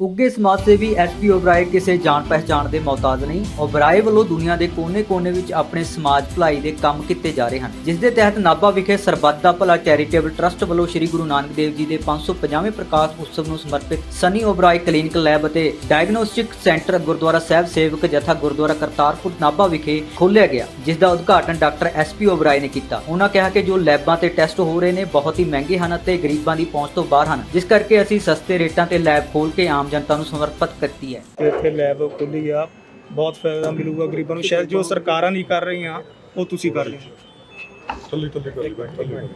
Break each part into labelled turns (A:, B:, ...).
A: ਉੱਗੇ ਸਮਾਜ ਸੇਵੀ ਐਸਪੀ ਓਬਰਾਏ ਕਿਸੇ ਜਾਣ ਪਹਿਚਾਣ ਦੇ ਮੁਹਤਾਜ ਨਹੀਂ, ਓਬਰਾਏ ਵੱਲੋਂ ਦੁਨੀਆ ਦੇ ਕੋਨੇ-ਕੋਨੇ ਵਿੱਚ ਆਪਣੇ ਸਮਾਜ ਭਲਾਈ ਦੇ ਕੰਮ ਕੀਤੇ ਜਾ ਰਹੇ ਹਨ, ਜਿਸ ਦੇ ਤਹਿਤ ਨਾਭਾ ਵਿਖੇ ਸਰਬੱਤ ਦਾ ਭਲਾ ਚੈਰੀਟੇਬਲ ਟਰਸਟ ਵੱਲੋਂ ਸ੍ਰੀ ਗੁਰੂ ਨਾਨਕ ਦੇਵ ਜੀ ਦੇ 550ਵੇਂ ਪ੍ਰਕਾਸ਼ ਉਤਸਵ ਨੂੰ ਸਮਰਪਿਤ ਸਨੀ ਓਬਰਾਏ ਕਲੀਨਿਕ ਲੈਬ ਅਤੇ ਡਾਇਗਨੋਸਟਿਕ ਸੈਂਟਰ ਗੁਰਦੁਆਰਾ ਸਾਹਿਬ ਸੇਵਕ ਜਥਾ ਗੁਰਦੁਆਰਾ ਕਰਤਾਰਪੁਰ ਨਾਭਾ ਵਿਖੇ ਖੋਲ੍ਹਿਆ ਗਿਆ, ਜਿਸ ਦਾ ਉਦਘਾਟਨ ਡਾਕਟਰ ਐਸਪੀ ਓਬਰਾਏ ਨੇ ਕੀਤਾ। ਉਹਨਾਂ ਕਿਹਾ ਕਿ ਜੋ ਲੈਬਾਂ ਤੇ ਟੈਸਟ ਹੋ ਰਹੇ ਨੇ, ਬਹੁਤ ਹੀ ਮਹਿੰਗੇ ਹਨ ਅਤੇ ਗਰੀਬਾਂ ਦੀ ਪਹੁੰਚ ਤੋਂ ਬਾਹਰ ਹਨ, ਜਿਸ ਕਰਕੇ ਅਸੀਂ ਸਸਤੇ ਰੇਟਾਂ ਤੇ ਲੈਬ ਖੋਲ੍ਹ ਕੇ ਆਮ ਜਨਤਾ ਨੂੰ ਸਮਰਪਿਤ ਕੀਤੀ ਹੈ।
B: ਤੇ ਇੱਥੇ ਲੈਬ ਖੁੱਲੀ ਆ ਬਹੁਤ ਫਾਇਦਾ ਮਿਲੂਗਾ ਗਰੀਬਾਂ ਨੂੰ। ਸ਼ਾਇਦ ਜੋ ਸਰਕਾਰਾਂ ਨਹੀਂ ਕਰ ਰਹੀਆਂ ਉਹ ਤੁਸੀਂ ਕਰ ਰਹੇ
C: ਥੱਲੇ ਥੱਲੇ ਕਰ ਥੱਲੇ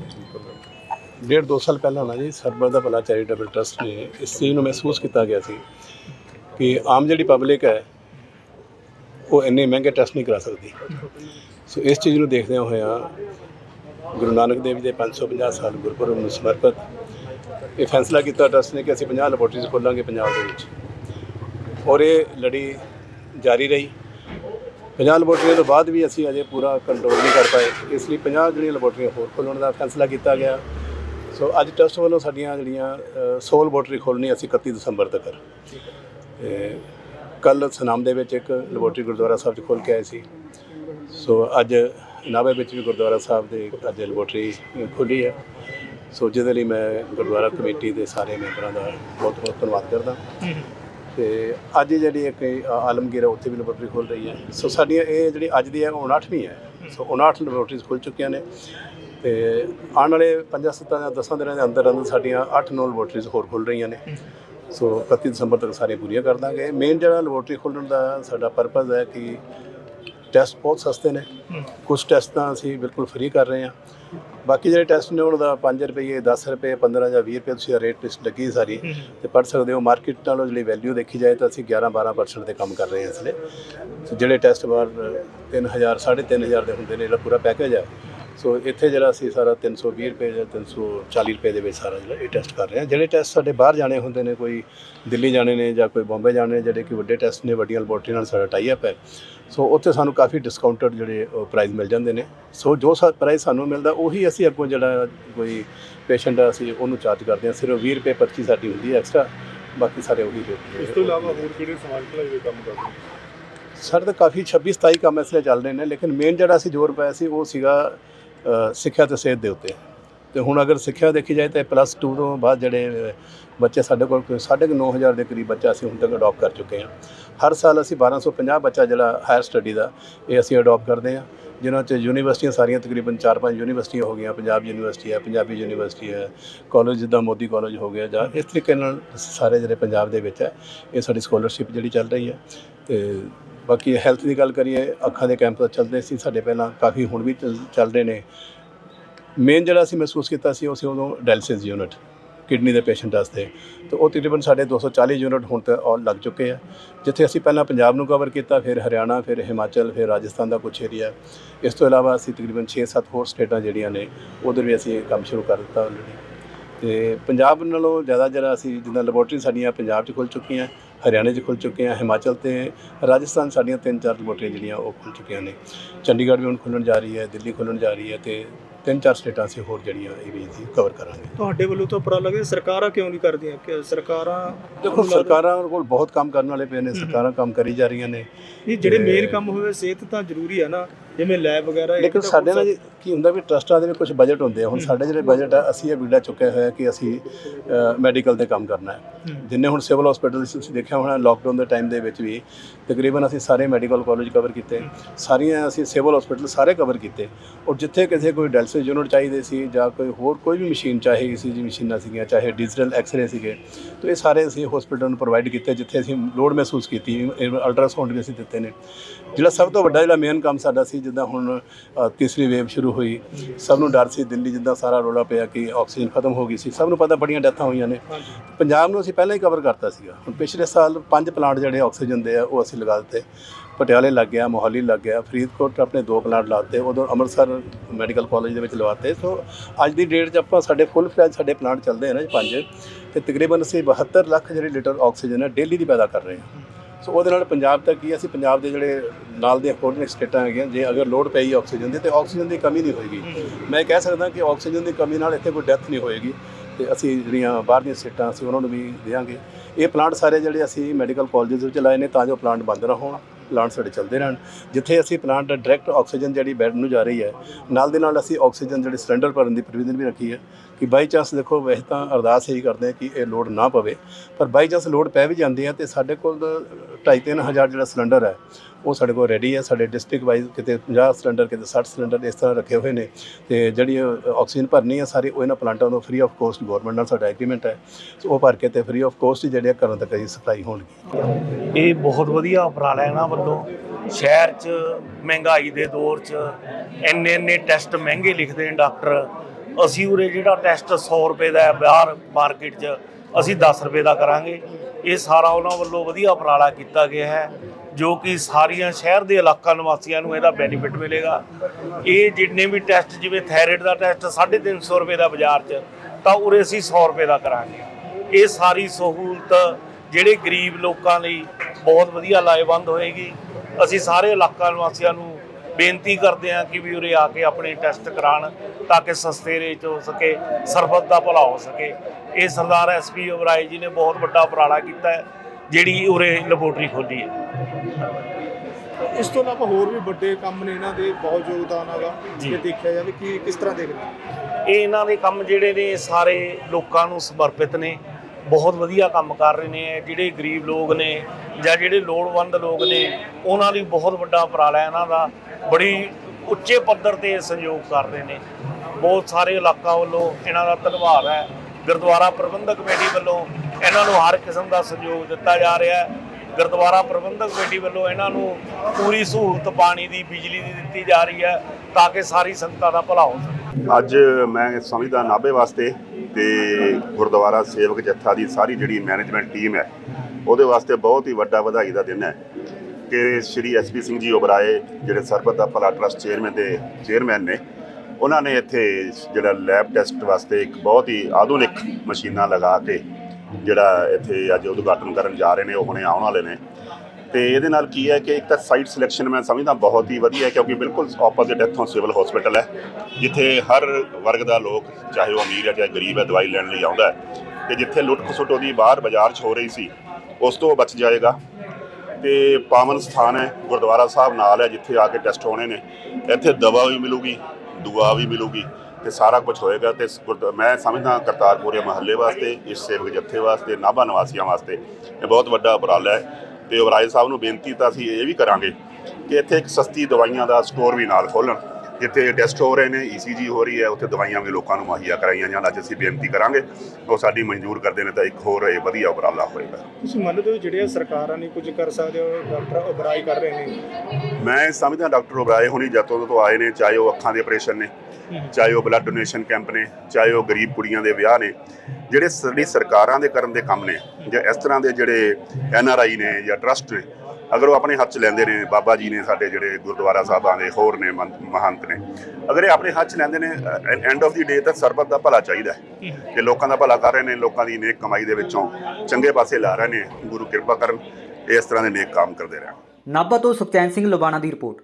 D: ਡੇਢ ਦੋ ਸਾਲ ਪਹਿਲਾਂ ਨਾ ਜੀ ਸਰਬਤ ਦਾ ਭਲਾ ਚੈਰੀਟੇਬਲ ਟਰਸਟ ਨੇ ਇਸ ਚੀਜ਼ ਨੂੰ ਮਹਿਸੂਸ ਕੀਤਾ ਗਿਆ ਸੀ ਕਿ ਆਮ ਜਿਹੜੀ ਪਬਲਿਕ ਹੈ ਉਹ ਇੰਨੇ ਮਹਿੰਗੇ ਟੈਸਟ ਨਹੀਂ ਕਰਾ ਸਕਦੀ। ਸੋ ਇਸ ਚੀਜ਼ ਨੂੰ ਦੇਖਦਿਆਂ ਹੋਇਆਂ ਗੁਰੂ ਨਾਨਕ ਦੇਵ ਜੀ ਦੇ 550 ਸਾਲ ਗੁਰਪੁਰਬ ਨੂੰ ਸਮਰਪਿਤ ਇਹ ਫੈਸਲਾ ਕੀਤਾ ਟਰਸਟ ਨੇ ਕਿ ਅਸੀਂ 50 ਲੈਬੋਰਟਰੀਜ਼ ਖੋਲਾਂਗੇ ਪੰਜਾਬ ਦੇ ਵਿੱਚ। ਔਰ ਇਹ ਲੜੀ ਜਾਰੀ ਰਹੀ। 50 ਲੈਬੋਰਟਰੀਆਂ ਤੋਂ ਬਾਅਦ ਵੀ ਅਸੀਂ ਅਜੇ ਪੂਰਾ ਕੰਟਰੋਲ ਨਹੀਂ ਕਰ ਪਾਏ। ਇਸ ਲਈ 50 ਜਿਹੜੀਆਂ ਲੈਬੋਰਟਰੀਆਂ ਹੋਰ ਖੋਲ੍ਹਣ ਦਾ ਫੈਸਲਾ ਕੀਤਾ ਗਿਆ। ਸੋ ਅੱਜ ਟਰਸਟ ਵੱਲੋਂ ਸਾਡੀਆਂ ਜਿਹੜੀਆਂ 100 ਲੈਬੋਰਟਰੀ ਖੋਲ੍ਹਣੀ ਅਸੀਂ 31 ਦਸੰਬਰ ਤੱਕ। ਤੇ ਕੱਲ ਸਨਾਮ ਦੇ ਵਿੱਚ ਇੱਕ ਲੈਬੋਰਟਰੀ ਗੁਰਦੁਆਰਾ ਸਾਹਿਬ 'ਚ ਖੋਲ੍ਹ ਕੇ ਆਏ ਸੀ। ਸੋ ਅੱਜ ਨਾਭੇ ਵਿੱਚ ਵੀ ਗੁਰਦੁਆਰਾ ਸਾਹਿਬ ਦੇ ਅੱਜ ਲੈਬੋਰਟਰੀ ਖੁੱਲੀ ਹੈ। ਸੋ ਜਿਹਦੇ ਲਈ ਮੈਂ ਗੁਰਦੁਆਰਾ ਕਮੇਟੀ ਦੇ ਸਾਰੇ ਮੈਂਬਰਾਂ ਦਾ ਬਹੁਤ ਬਹੁਤ ਧੰਨਵਾਦ ਕਰਦਾ। ਤੇ ਅੱਜ ਜਿਹੜੀ ਇੱਕ ਇਹ ਆਲਮਗੀਰ ਹੈ, ਉੱਥੇ ਵੀ ਲੈਬੋਰਟਰੀ ਖੁੱਲ ਰਹੀ ਹੈ। ਸੋ ਸਾਡੀਆਂ ਇਹ ਜਿਹੜੀ ਅੱਜ ਦੀ ਹੈ ਉਹ 59ਵੀਂ ਹੈ। ਸੋ 59 ਲੈਬੋਰਟਰੀਜ਼ ਖੁੱਲ ਚੁੱਕੀਆਂ ਨੇ। ਤੇ ਆਉਣ ਵਾਲੇ 5-7 ਜਾਂ 10 ਦਿਨਾਂ ਦੇ ਅੰਦਰ ਅੰਦਰ ਸਾਡੀਆਂ 8-9 ਲੈਬੋਰਟਰੀਜ਼ ਹੋਰ ਖੁੱਲ ਰਹੀਆਂ ਨੇ। ਸੋ 31 ਦਸੰਬਰ ਤੱਕ ਸਾਰੀਆਂ ਪੂਰੀਆਂ ਕਰ ਦਾਂਗੇ। ਮੇਨ ਜਿਹੜਾ ਲੈਬੋਰਟਰੀ ਖੋਲ੍ਹਣ ਦਾ ਸਾਡਾ ਪਰਪਸ ਹੈ ਕਿ ਟੈਸਟ ਬਹੁਤ ਸਸਤੇ ਨੇ। ਕੁਝ ਟੈਸਟ ਤਾਂ ਅਸੀਂ ਬਿਲਕੁਲ ਫ੍ਰੀ ਕਰ ਰਹੇ ਹਾਂ। ਬਾਕੀ ਜਿਹੜੇ ਟੈਸਟ ਨੇ ਉਹਨਾਂ ਦਾ 5 ਰੁਪਏ 10 ਰੁਪਏ 15 ਜਾਂ 20 ਰੁਪਏ ਤੁਸੀਂ ਰੇਟ ਲਿਸਟ ਲੱਗੀ ਸਾਰੀ। ਤੇ ਪੜ ਸਕਦੇ ਹੋ ਮਾਰਕੀਟ ਨਾਲੋਂ ਜਿਹੜੀ ਵੈਲਿਊ ਦੇਖੀ ਜਾਏ ਤਾਂ ਅਸੀਂ 11 12% ਦੇ ਕੰਮ ਕਰ ਰਹੇ ਹਾਂ ਇਸ ਲਈ ਜਿਹੜੇ ਟੈਸਟ ਬਾਰ 3000 3500 ਦੇ ਹੁੰਦੇ ਨੇ ਜਿਹੜਾ ਪੂਰਾ ਪੈਕੇਜ ਹੈ ਸੋ ਇੱਥੇ ਜਿਹੜਾ ਅਸੀਂ ਸਾਰਾ 320 ਰੁਪਏ ਜਾਂ 340 ਰੁਪਏ ਦੇ ਵਿੱਚ ਸਾਰਾ ਜਿਹੜਾ ਇਹ ਟੈਸਟ ਕਰ ਰਹੇ ਹਾਂ। ਜਿਹੜੇ ਟੈਸਟ ਸਾਡੇ ਬਾਹਰ ਜਾਣੇ ਹੁੰਦੇ ਨੇ ਕੋਈ ਦਿੱਲੀ ਜਾਣੇ ਨੇ ਜਾਂ ਕੋਈ ਬੰਬੇ ਜਾਣੇ ਨੇ ਜਿਹੜੇ ਕਿ ਵੱਡੇ ਟੈਸਟ ਨੇ ਵੱਡੀਆਂ ਲੈਬੋਰਟਰੀ ਨਾਲ ਸਾਡਾ ਟਾਈ ਅਪ ਹੈ। ਸੋ ਉੱਥੇ ਸਾਨੂੰ ਕਾਫੀ ਡਿਸਕਾਊਂਟਡ ਜਿਹੜੇ ਪ੍ਰਾਈਸ ਮਿਲ ਜਾਂਦੇ ਨੇ। ਸੋ ਜੋ ਪ੍ਰਾਈਸ ਸਾਨੂੰ ਮਿਲਦਾ ਉਹੀ ਅਸੀਂ ਅੱਗੋਂ ਜਿਹੜਾ ਕੋਈ ਪੇਸ਼ੈਂਟ ਆ ਅਸੀਂ ਉਹਨੂੰ ਚਾਰਜ ਕਰਦੇ ਹਾਂ। ਸਿਰਫ 20 ਰੁਪਏ ਪਰਚੀ ਸਾਡੀ ਹੁੰਦੀ ਹੈ ਐਕਸਟਰਾ ਬਾਕੀ ਸਾਰੇ ਉਹੀ ਰੇਟ
C: ਇਸ ਤੋਂ ਇਲਾਵਾ ਹੋਰ ਕਿਹੜੇ ਸਮਾਜ ਭਲਾਈ ਦੇ ਕੰਮ ਕਰਦੇ ਹੋ
D: ਸਾਡੇ ਤਾਂ ਕਾਫੀ 26 27 ਕੰਮ ਇਸ ਲਈ ਚੱਲ ਰਹੇ ਨੇ ਲੇਕਿਨ ਮੇਨ ਜਿਹੜਾ ਅਸੀਂ ਜ਼ੋਰ ਪਾਇਆ ਸੀ ਉਹ ਸੀਗਾ ਸਿੱਖਿਆ ਤੇ ਸਿਹਤ ਦੇ ਉੱਤੇ। ਤੇ ਹੁਣ ਅਗਰ ਸਿੱਖਿਆ ਦੇਖੀ ਜਾਏ ਤਾਂ ਪਲੱਸ 2 ਤੋਂ ਬਾਅਦ ਜਿਹੜੇ ਬੱਚੇ ਸਾਡੇ ਕੋਲ ਕੋਈ ਸਾਢੇ ਕੁ ਨੌ ਹਜ਼ਾਰ ਦੇ ਕਰੀਬ ਬੱਚਾ ਅਸੀਂ ਹੁਣ ਤੱਕ ਅਡਾਪਟ ਕਰ ਚੁੱਕੇ ਹਾਂ। ਹਰ ਸਾਲ ਅਸੀਂ 1250 ਬੱਚਾ ਜਿਹੜਾ ਹਾਇਰ ਸਟੱਡੀ ਦਾ, ਇਹ ਅਸੀਂ ਅਡਾਪਟ ਕਰਦੇ ਹਾਂ। ਜਿਨ੍ਹਾਂ 'ਚ ਯੂਨੀਵਰਸਿਟੀਆਂ ਸਾਰੀਆਂ ਤਕਰੀਬਨ 4-5 ਯੂਨੀਵਰਸਿਟੀਆਂ ਹੋ ਗਈਆਂ, ਪੰਜਾਬ ਯੂਨੀਵਰਸਿਟੀ ਹੈ, ਪੰਜਾਬੀ ਯੂਨੀਵਰਸਿਟੀ ਹੈ ਕਾਲਜ ਜਿੱਦਾਂ ਮੋਦੀ ਕਾਲਜ ਹੋ ਗਿਆ ਜਾਂ ਇਸ ਤਰੀਕੇ ਨਾਲ ਸਾਰੇ ਜਿਹੜੇ ਪੰਜਾਬ ਦੇ ਵਿੱਚ ਹੈ, ਇਹ ਸਾਡੀ ਸਕਾਲਰਸ਼ਿਪ ਜਿਹੜੀ ਚੱਲ ਰਹੀ ਹੈ। ਤੇ ਬਾਕੀ ਹੈਲਥ ਦੀ ਗੱਲ ਕਰੀਏ, ਅੱਖਾਂ ਦੇ ਕੈਂਪ ਚੱਲਦੇ ਸੀ ਸਾਡੇ ਪਹਿਲਾਂ, ਕਾਫੀ ਹੁਣ ਵੀ ਚੱਲ- ਚੱਲ ਰਹੇ ਨੇ। ਮੇਨ ਜਿਹੜਾ ਅਸੀਂ ਮਹਿਸੂਸ ਕੀਤਾ ਸੀ, ਉਹ ਸੀ ਉਦੋਂ ਡਾਇਲਿਸਿਸ ਯੂਨਿਟ ਕਿਡਨੀ ਦੇ ਪੇਸ਼ੈਂਟ ਵਾਸਤੇ। ਤੇ ਉਹ ਤਕਰੀਬਨ ਸਾਡੇ 240 ਯੂਨਿਟ ਹੁਣ ਤੇ ਔਰ ਲੱਗ ਚੁੱਕੇ ਆ। ਜਿੱਥੇ ਅਸੀਂ ਪਹਿਲਾਂ ਪੰਜਾਬ ਨੂੰ ਕਵਰ ਕੀਤਾ, ਫਿਰ ਹਰਿਆਣਾ, ਫਿਰ ਹਿਮਾਚਲ, ਫਿਰ ਰਾਜਸਥਾਨ ਦਾ ਕੁਝ ਏਰੀਆ ਇਸ ਤੋਂ ਇਲਾਵਾ ਅਸੀਂ ਤਕਰੀਬਨ 6-7 ਹੋਰ ਸਟੇਟਾਂ ਜਿਹੜੀਆਂ ਨੇ, ਉਧਰ ਵੀ ਅਸੀਂ ਕੰਮ ਸ਼ੁਰੂ ਕਰ ਦਿੱਤਾ ਆਲਰੇਡੀ ਤੇ ਪੰਜਾਬ ਨਾਲੋਂ ਜ਼ਿਆਦਾ ਜਿਹੜਾ ਅਸੀਂ, ਜਿੱਦਾਂ ਲੈਬੋਰਟਰੀ ਸਾਡੀਆਂ ਪੰਜਾਬ 'ਚ ਖੁੱਲ ਚੁੱਕੀਆਂ ਹਰਿਆਣੇ 'ਚ ਖੁੱਲ ਚੁੱਕੀਆਂ ਹਿਮਾਚਲ ਤੇ ਰਾਜਸਥਾਨ ਸਾਡੀਆਂ ਤਿੰਨ ਚਾਰ ਲੈਬੋਰਟਰੀਆਂ ਜਿਹੜੀਆਂ ਉਹ ਖੁੱਲ ਚੁੱਕੀਆਂ ਨੇ। ਚੰਡੀਗੜ੍ਹ ਵੀ ਹੁਣ ਖੁੱਲਣ ਜਾ ਰਹੀ ਹੈ ਦਿੱਲੀ ਖੁੱਲਣ ਜਾ ਰਹੀ ਹੈ ਤੇ ਤਿੰਨ ਚਾਰ ਸਟੇਟਾਂ ਅਸੀਂ ਹੋਰ ਜਿਹੜੀਆਂ ਇਹ ਵੀ ਅਸੀਂ ਕਵਰ ਕਰਾਂਗੇ।
B: ਤੁਹਾਡੇ ਵੱਲੋਂ ਤਾਂ ਉਪਰਾਲਾ ਲੱਗਦਾ ਸਰਕਾਰਾਂ ਕਿਉਂ ਨਹੀਂ ਕਰਦੀਆਂ? ਕਿ ਸਰਕਾਰਾਂ
D: ਦੇਖੋ ਸਰਕਾਰਾਂ ਕੋਲ ਬਹੁਤ ਕੰਮ ਕਰਨ ਵਾਲੇ ਪਏ ਨੇ ਸਰਕਾਰਾਂ ਕੰਮ ਕਰੀ ਜਾ ਰਹੀਆਂ ਨੇ
B: ਇਹ ਜਿਹੜੇ ਮੇਨ ਕੰਮ ਹੋਵੇ ਸਿਹਤ ਤਾਂ ਜ਼ਰੂਰੀ ਹੈ ਨਾ। ਜਿਵੇਂ ਲੈਬ ਵਗੈਰਾ
D: ਲੇਕਿਨ ਸਾਡੇ ਨਾਲ ਜੀ ਕੀ ਹੁੰਦਾ ਵੀ ਟਰਸਟਾਂ ਦੇ ਵੀ ਕੁਝ ਬਜਟ ਹੁੰਦੇ ਆ। ਹੁਣ ਸਾਡੇ ਜਿਹੜੇ ਬਜਟ ਆ ਅਸੀਂ ਇਹ ਵੀਡਾ ਚੁੱਕਿਆ ਹੋਇਆ ਕਿ ਅਸੀਂ ਮੈਡੀਕਲ ਤੇ ਕੰਮ ਕਰਨਾ ਹੈ। ਜਿੰਨੇ ਹੁਣ ਸਿਵਲ ਹਸਪੀਟਲ ਤੁਸੀਂ ਦੇਖਿਆ ਹੋਣਾ ਲੋਕਡਾਊਨ ਦੇ ਟਾਈਮ ਦੇ ਵਿੱਚ ਵੀ ਤਕਰੀਬਨ ਅਸੀਂ ਸਾਰੇ ਮੈਡੀਕਲ ਕਾਲਜ ਕਵਰ ਕੀਤੇ। ਸਾਰੀਆਂ ਅਸੀਂ ਸਿਵਲ ਹਸਪੀਟਲ ਸਾਰੇ ਕਵਰ ਕੀਤੇ। ਔਰ ਜਿੱਥੇ ਕਿਸੇ ਕੋਈ ਡਾਇਲਿਸਿਸ ਯੂਨਿਟ ਚਾਹੀਦੇ ਸੀ ਜਾਂ ਕੋਈ ਹੋਰ ਕੋਈ ਵੀ ਮਸ਼ੀਨ ਚਾਹੇ ਦੀ ਮਸ਼ੀਨਾਂ ਸੀਗੀਆਂ ਚਾਹੇ ਡਿਜੀਟਲ ਐਕਸ-ਰੇ ਸੀਗੇ ਤਾਂ ਇਹ ਸਾਰੇ ਅਸੀਂ ਹਸਪੀਟਲ ਨੂੰ ਪ੍ਰੋਵਾਈਡ ਕੀਤੇ ਜਿੱਥੇ ਅਸੀਂ ਲੋੜ ਮਹਿਸੂਸ ਕੀਤੀ। ਅਲਟਰਾਸਾਊਂਡ ਵੀ ਅਸੀਂ ਦਿੱਤੇ ਨੇ। ਜਿਹੜਾ ਸਭ ਤੋਂ ਵੱਡਾ ਜਿਹੜਾ ਮੇਨ ਕੰਮ ਸਾਡਾ ਸੀ ਜਿੱਦਾਂ ਹੁਣ ਅ, ਤੀਸਰੀ ਵੇਵ ਸ਼ੁਰੂ ਹੋਈ ਸਭ ਨੂੰ ਡਰ ਸੀ ਦਿੱਲੀ ਜਿੱਦਾਂ ਸਾਰਾ ਰੋਲਾ ਪਿਆ ਕਿ ਆਕਸੀਜਨ ਖਤਮ ਹੋ ਗਈ ਸੀ। ਸਭ ਨੂੰ ਪਤਾ ਬੜੀਆਂ ਡੈਥਾਂ ਹੋਈਆਂ ਨੇ।
B: ਹਾਂਜੀ।
D: ਪੰਜਾਬ ਨੂੰ ਅਸੀਂ ਪਹਿਲਾਂ ਹੀ ਕਵਰ ਕਰਤਾ ਸੀਗਾ। ਹੁਣ ਪਿਛਲੇ ਸਾਲ ਪੰਜ ਪਲਾਂਟ ਜਿਹੜੇ ਆਕਸੀਜਨ ਦੇ ਆ ਉਹ ਅਸੀਂ ਲਗਾ ਦਿੱਤੇ। ਪਟਿਆਲੇ ਲੱਗ ਗਿਆ ਮੋਹਾਲੀ ਲੱਗ ਗਿਆ ਫਰੀਦਕੋਟ ਆਪਣੇ ਦੋ ਪਲਾਂਟ ਲਾਤੇ ਉਦੋਂ ਅੰਮ੍ਰਿਤਸਰ ਮੈਡੀਕਲ ਕਾਲਜ ਦੇ ਵਿੱਚ ਲਵਾਤੇ ਸੋ ਅੱਜ ਦੀ ਡੇਟ 'ਚ ਆਪਾਂ ਸਾਡੇ ਫੁੱਲ ਫਲੈਜ ਸਾਡੇ ਪਲਾਂਟ ਚੱਲਦੇ ਆ ਨਾ ਜੀ ਪੰਜ। ਤੇ ਤਕਰੀਬਨ ਅਸੀਂ 72 ਲੱਖ ਜਿਹੜੀ ਲੀਟਰ ਆਕਸੀਜਨ ਹੈ ਡੇਲੀ ਦੀ ਪੈਦਾ ਕਰ ਰਹੇ ਹਾਂ। ਸੋ ਉਹਦੇ ਨਾਲ ਪੰਜਾਬ ਤੱਕ ਕੀ ਅਸੀਂ ਪੰਜਾਬ ਦੇ ਜਿਹੜੇ ਨਾਲ ਦੇ ਹੋਰ ਸਟੇਟਾਂ ਹੈਗੀਆਂ, ਜੇ ਅਗਰ ਲੋਡ ਪਈ ਆਕਸੀਜਨ ਦੀ, ਤੇ ਆਕਸੀਜਨ ਦੀ ਕਮੀ ਨਹੀਂ ਹੋਏਗੀ। ਮੈਂ ਕਹਿ ਸਕਦਾ ਕਿ ਆਕਸੀਜਨ ਦੀ ਕਮੀ ਨਾਲ ਇੱਥੇ ਕੋਈ ਡੈਥ ਨਹੀਂ ਹੋਏਗੀ, ਤੇ ਅਸੀਂ ਜਿਹੜੀਆਂ ਬਾਹਰਲੀਆਂ ਸਟੇਟਾਂ, ਅਸੀਂ ਉਹਨਾਂ ਨੂੰ ਵੀ ਦੇਵਾਂਗੇ। ਇਹ ਪਲਾਂਟ ਸਾਰੇ ਜਿਹੜੇ ਅਸੀਂ ਮੈਡੀਕਲ ਕਾਲਜਸ ਵਿੱਚ ਲਾਏ ਨੇ, ਤਾਂ ਜੋ ਪਲਾਂਟ ਬੰਦ ਨਾ ਹੋਣ, ਪਲਾਂਟ ਸਾਡੇ ਚੱਲਦੇ ਰਹਿਣ। ਜਿੱਥੇ ਅਸੀਂ ਪਲਾਂਟ ਡਾਇਰੈਕਟ ਆਕਸੀਜਨ ਜਿਹੜੀ ਬੈੱਡ ਨੂੰ ਜਾ ਰਹੀ ਹੈ, ਨਾਲ ਦੇ ਨਾਲ ਅਸੀਂ ਆਕਸੀਜਨ ਜਿਹੜੇ ਸਿਲੰਡਰ ਭਰਨ ਦੀ ਪ੍ਰੋਵੀਜ਼ਨ ਵੀ ਰੱਖੀ ਹੈ। ਕਿ ਬਾਈ ਚਾਂਸ ਦੇਖੋ, ਵੈਸੇ ਤਾਂ ਅਰਦਾਸ ਇਹੀ ਕਰਦੇ ਆ ਕਿ ਇਹ ਲੋਡ ਨਾ ਪਵੇ, ਪਰ ਬਾਈ ਚਾਂਸ ਲੋਡ ਪੈ ਵੀ ਜਾਂਦੀ ਹੈ ਤੇ ਸਾਡੇ ਕੋਲ 2.5 ਹਜ਼ਾਰ ਜਿਹੜਾ ਸਿਲੰਡਰ ਹੈ, ਉਹ ਸਾਡੇ ਕੋਲ ਰੈਡੀ ਹੈ ਸਾਡੇ ਡਿਸਟ੍ਰਿਕਟ ਵਾਈਜ਼ ਕਿਤੇ 50 ਸਿਲੰਡਰ, ਕਿਤੇ 60 ਸਿਲੰਡਰ ਇਸ ਤਰ੍ਹਾਂ ਰੱਖੇ ਹੋਏ ਨੇ ਤੇ ਜਿਹੜੀ ਆਕਸੀਜਨ ਭਰਨੀ ਹੈ ਸਾਰੇ, ਉਹ ਇਹਨਾਂ ਪਲਾਂਟਾਂ ਤੋਂ ਫ੍ਰੀ ਆਫ ਕੋਸਟ ਗਵਰਨਮੈਂਟ ਨਾਲ ਸਾਡਾ ਐਗਰੀਮੈਂਟ ਹੈ। ਸੋ ਉਹ ਭਰ ਕੇ ਤੇ ਫ੍ਰੀ ਆਫ ਕੋਸਟ ਜਿਹੜੇ ਆ ਘਰਾਂ ਤੱਕ ਦੀ ਸਪਲਾਈ ਹੋਣਗੀ।
E: ਇਹ ਬਹੁਤ ਵਧੀਆ ਉਪਰਾਲਾ ਹੈ ਇਹਨਾਂ ਵੱਲੋਂ। ਸ਼ਹਿਰ 'ਚ ਮਹਿੰਗਾਈ ਦੇ ਦੌਰ 'ਚ ਇੰਨੇ ਇੰਨੇ ਟੈਸਟ ਮਹਿੰਗੇ ਲਿਖਦੇ ਨੇ ਡਾਕਟਰ। ਅਸੀਂ ਉਰੇ ਜਿਹੜਾ ਟੈਸਟ 100 ਰੁਪਏ ਦਾ ਹੈ, ਬਾਹਰ ਮਾਰਕੀਟ 'ਚ, ਅਸੀਂ 10 ਰੁਪਏ ਦਾ ਕਰਾਂਗੇ। ਇਹ ਸਾਰਾ ਉਹਨਾਂ ਵੱਲੋਂ ਵਧੀਆ ਉਪਰਾਲਾ ਕੀਤਾ ਗਿਆ ਹੈ, ਜੋ ਕਿ ਸਾਰੀਆਂ ਸ਼ਹਿਰ ਦੇ ਇਲਾਕਾ ਨਿਵਾਸੀਆਂ ਨੂੰ ਇਹਦਾ ਬੈਨੀਫਿਟ ਮਿਲੇਗਾ। ਇਹ ਜਿੰਨੇ ਵੀ ਟੈਸਟ, ਜਿਵੇਂ ਥਾਇਰਾਇਡ ਦਾ ਟੈਸਟ 350 ਰੁਪਏ ਦਾ ਬਾਜ਼ਾਰ 'ਚ, ਤਾਂ ਉਰੇ ਅਸੀਂ 100 ਰੁਪਏ ਦਾ ਕਰਾਂਗੇ। ਇਹ ਸਾਰੀ ਸਹੂਲਤ ਜਿਹੜੇ ਗਰੀਬ ਲੋਕਾਂ ਲਈ ਬਹੁਤ ਵਧੀਆ ਲਾਹੇਵੰਦ ਹੋਏਗੀ। ਅਸੀਂ ਸਾਰੇ ਇਲਾਕਾ ਨਿਵਾਸੀਆਂ ਨੂੰ ਬੇਨਤੀ ਕਰਦੇ ਹਾਂ ਕਿ ਵੀ ਉਰੇ ਆ ਕੇ ਆਪਣੇ ਟੈਸਟ ਕਰਾਉਣ ਤਾਂ ਕਿ ਸਸਤੇ ਰੇਟ 'ਚ ਹੋ ਸਕੇ ਸਰਬੱਤ ਦਾ ਭਲਾ ਹੋ ਸਕੇ ਇਹ ਸਰਦਾਰ ਐਸਪੀ ਉਬਰਾਏ ਜੀ ਨੇ ਬਹੁਤ ਵੱਡਾ ਉਪਰਾਲਾ ਕੀਤਾ ਹੈ ਜਿਹੜੀ ਉਰੇ ਲੈਬੋਰਟਰੀ ਖੋਲੀ ਹੈ
B: ਇਸ ਤੋਂ ਇਲਾਵਾ ਹੋਰ ਵੀ ਵੱਡੇ ਕੰਮ ਨੇ ਇਹਨਾਂ ਦੇ ਬਹੁਤ ਯੋਗਦਾਨ ਹੈਗਾ
E: ਜੀ।
B: ਦੇਖਿਆ ਜਾਵੇ ਕਿ ਕਿਸ ਤਰ੍ਹਾਂ ਦੇਖਦੇ ਹੋ?
E: ਇਹ ਇਹਨਾਂ ਦੇ ਕੰਮ ਜਿਹੜੇ ਨੇ ਸਾਰੇ ਲੋਕਾਂ ਨੂੰ ਸਮਰਪਿਤ ਨੇ ਬਹੁਤ ਵਧੀਆ ਕੰਮ ਕਰ ਰਹੇ ਨੇ ਜਿਹੜੇ ਗਰੀਬ ਲੋਕ ਨੇ ਜਾਂ ਜਿਹੜੇ ਲੋੜਵੰਦ ਲੋਕ ਨੇ ਉਹਨਾਂ ਲਈ ਬਹੁਤ ਵੱਡਾ ਉਪਰਾਲਾ ਹੈ ਇਹਨਾਂ ਦਾ ਬੜੀ ਉੱਚੇ ਪੱਧਰ ਤੇ ਸਹਿਯੋਗ ਕਰ ਰਹੇ ਨੇ। ਬਹੁਤ ਸਾਰੇ ਇਲਾਕਾ ਵੱਲੋਂ ਇਹਨਾਂ ਦਾ ਧੰਨਵਾਦ ਹੈ। ਗੁਰਦੁਆਰਾ ਪ੍ਰਬੰਧਕ ਕਮੇਟੀ ਵੱਲੋਂ ਇਹਨਾਂ ਨੂੰ ਹਰ ਕਿਸਮ ਦਾ ਸਹਿਯੋਗ ਦਿੱਤਾ ਜਾ ਰਿਹਾ ਹੈ। ਗੁਰਦੁਆਰਾ ਪ੍ਰਬੰਧਕ ਕਮੇਟੀ ਵੱਲੋਂ ਇਹਨਾਂ ਨੂੰ ਪੂਰੀ ਸਹੂਲਤ ਪਾਣੀ ਦੀ, ਬਿਜਲੀ ਦੀ ਦਿੱਤੀ ਜਾ ਰਹੀ ਹੈ ਤਾਂ ਕਿ ਸਾਰੀ ਸੰਗਤਾਂ ਦਾ ਭਲਾ ਹੋ ਸਕੇ।
F: ਅੱਜ ਮੈਂ ਸਮਝਦਾ ਨਾਭੇ ਵਾਸਤੇ ਤੇ ਗੁਰਦੁਆਰਾ ਸੇਵਕ ਜੱਥਾ ਦੀ ਸਾਰੀ ਜਿਹੜੀ ਮੈਨੇਜਮੈਂਟ ਟੀਮ ਹੈ, ਉਹਦੇ ਵਾਸਤੇ ਬਹੁਤ ਹੀ ਵੱਡਾ ਵਧਾਈ ਦਾ ਦਿਨ ਹੈ। ਕਿ ਸ਼੍ਰੀ ਐਸਪੀ ਸਿੰਘ ਜੀ ਉਬਰਾਏ ਜਿਹੜੇ ਸਰਬੱਤ ਦਾ ਭਲਾ ਟਰਸਟ ਚੇਅਰਮੈਨ ਦੇ ਚੇਅਰਮੈਨ ਨੇ, ਉਹਨਾਂ ਨੇ ਇੱਥੇ ਜਿਹੜਾ ਲੈਬ ਟੈਸਟ ਵਾਸਤੇ ਇੱਕ ਬਹੁਤ ਹੀ ਆਧੁਨਿਕ ਮਸ਼ੀਨਾਂ ਲਗਾ ਕੇ ਜਿਹੜਾ ਇੱਥੇ ਅੱਜ ਉਦਘਾਟਨ ਕਰਨ ਜਾ ਰਹੇ ਨੇ, ਉਹ ਹੁਣੇ ਆਉਣ ਵਾਲੇ ਨੇ। ਤੇ ਇਹਦੇ ਨਾਲ ਕੀ ਹੈ ਕਿ ਇੱਕ ਤਾਂ ਸਾਈਟ ਸਿਲੈਕਸ਼ਨ ਮੈਂ ਸਮਝਦਾ ਬਹੁਤ ਹੀ ਵਧੀਆ ਕਿਉਂਕਿ ਬਿਲਕੁਲ ਆਪੋਜ਼ਿਟ ਇੱਥੋਂ ਸਿਵਲ ਹਸਪੀਟਲ ਹੈ, ਜਿੱਥੇ ਹਰ ਵਰਗ ਦਾ ਲੋਕ, ਚਾਹੇ ਉਹ ਅਮੀਰ ਹੈ, ਚਾਹੇ ਗਰੀਬ ਹੈ, ਦਵਾਈ ਲੈਣ ਲਈ ਆਉਂਦਾ ਹੈ। ਤੇ ਜਿੱਥੇ ਲੁੱਟ ਖਸੁੱਟ ਉਹਦੀ ਬਾਹਰ ਬਾਜ਼ਾਰ 'ਚ ਹੋ ਰਹੀ ਸੀ, ਉਸ ਤੋਂ ਬਚ ਜਾਏਗਾ। ਤੇ ਪਾਵਨ ਸਥਾਨ ਹੈ, ਗੁਰਦੁਆਰਾ ਸਾਹਿਬ ਨਾਲ ਹੈ, ਜਿੱਥੇ ਆ ਕੇ ਟੈਸਟ ਹੋਣੇ ਨੇ। ਇੱਥੇ ਦਵਾ ਵੀ ਮਿਲੂਗੀ, ਦੁਆ ਵੀ ਮਿਲੂਗੀ ਤੇ ਸਾਰਾ ਕੁਝ ਹੋਏਗਾ ਤੇ ਇਸ ਮੈਂ ਸਮਝਦਾ ਕਰਤਾਰਪੁਰੇ ਮਹੱਲੇ ਵਾਸਤੇ, ਇਸ ਸੇਵਕ ਜੱਥੇ ਵਾਸਤੇ, ਨਾਭਾ ਨਿਵਾਸੀਆਂ ਵਾਸਤੇ ਇਹ ਬਹੁਤ ਵੱਡਾ ਉਪਰਾਲਾ ਹੈ ਤੇ ਉਬਰਾਏ ਸਾਹਿਬ ਨੂੰ ਬੇਨਤੀ ਤਾਂ ਅਸੀਂ ਇਹ ਵੀ ਕਰਾਂਗੇ ਕਿ ਇੱਥੇ ਇੱਕ ਸਸਤੀ ਦਵਾਈਆਂ ਦਾ ਸਟੋਰ ਵੀ ਨਾਲ ਖੋਲਣ ਜਿੱਥੇ ਟੈਸਟ ਹੋ ਰਹੇ ਨੇ ਈਸੀਜੀ ਹੋ ਰਹੀ ਹੈ ਉੱਥੇ ਦਵਾਈਆਂ ਵੀ ਲੋਕਾਂ ਨੂੰ ਮੁਹੱਈਆ ਕਰਾਈਆਂ ਜਾਣ ਅੱਜ ਅਸੀਂ ਬੇਨਤੀ ਕਰਾਂਗੇ ਉਹ ਸਾਡੀ ਮਨਜ਼ੂਰ ਕਰਦੇ ਨੇ ਤਾਂ ਇੱਕ ਹੋਰ ਇਹ ਵਧੀਆ ਉਪਰਾਲਾ ਹੋਏਗਾ।
B: ਤੁਸੀਂ ਮੰਨਦੇ ਹੋ ਜਿਹੜੀਆਂ ਸਰਕਾਰਾਂ ਨਹੀਂ ਕੁਝ ਕਰ ਸਕਦੇ ਉਹ ਡਾਕਟਰ ਉਬਰਾਈ ਕਰ ਰਹੇ ਨੇ।
F: ਮੈਂ ਸਮਝਦਾ ਡਾਕਟਰ ਉਬਰਾਏ ਹੁਣੀ ਜਦੋਂ ਤੋਂ ਆਏ ਨੇ ਚਾਹੇ ਉਹ ਅੱਖਾਂ ਦੇ ਆਪਰੇਸ਼ਨ ਨੇ ਚਾਹੇ ਉਹ ਬਲੱਡ ਡੋਨੇਸ਼ਨ ਕੈਂਪ ਨੇ ਚਾਹੇ ਉਹ ਗਰੀਬ ਕੁੜੀਆਂ ਦੇ ਵਿਆਹ ਨੇ ਜਿਹੜੇ ਸਾਡੀ ਸਰਕਾਰਾਂ ਦੇ ਕਰਨ ਦੇ ਕੰਮ ਨੇ ਜਾਂ ਇਸ ਤਰ੍ਹਾਂ ਦੇ ਜਿਹੜੇ ਐਨ ਆਰ ਆਈ ਨੇ ਜਾਂ ਟਰਸਟ ਨੇ ਅਗਰ ਉਹ ਆਪਣੇ ਹੱਥ 'ਚ ਲੈਂਦੇ ਨੇ ਬਾਬਾ ਜੀ ਨੇ ਸਾਡੇ ਜਿਹੜੇ ਗੁਰਦੁਆਰਾ ਸਾਹਿਬਾਂ ਦੇ ਹੋਰ ਨੇ ਮਹੰਤ ਨੇ ਅਗਰ ਇਹ ਆਪਣੇ ਹੱਥ 'ਚ ਲੈਂਦੇ ਨੇ ਐਂਡ ਆਫ ਦੀ ਡੇ ਤਾਂ ਸਰਬਤ ਦਾ ਭਲਾ ਚਾਹੀਦਾ ਹੈ। ਕਿ ਲੋਕਾਂ ਦਾ ਭਲਾ ਕਰ ਰਹੇ ਨੇ ਲੋਕਾਂ ਦੀ ਨੇਕ ਕਮਾਈ ਦੇ ਵਿੱਚੋਂ ਚੰਗੇ ਪਾਸੇ ਲਾ ਰਹੇ ਨੇ ਗੁਰੂ ਕਿਰਪਾ ਕਰਨ ਇਸ ਤਰ੍ਹਾਂ ਦੇ ਨੇਕ ਕੰਮ ਕਰਦੇ ਰਹਿਣ
A: ਨਾਭਾ ਤੋਂ ਸੁਖਚੈਨ ਸਿੰਘ ਲੋਬਾਣਾ ਦੀ ਰਿਪੋਰਟ।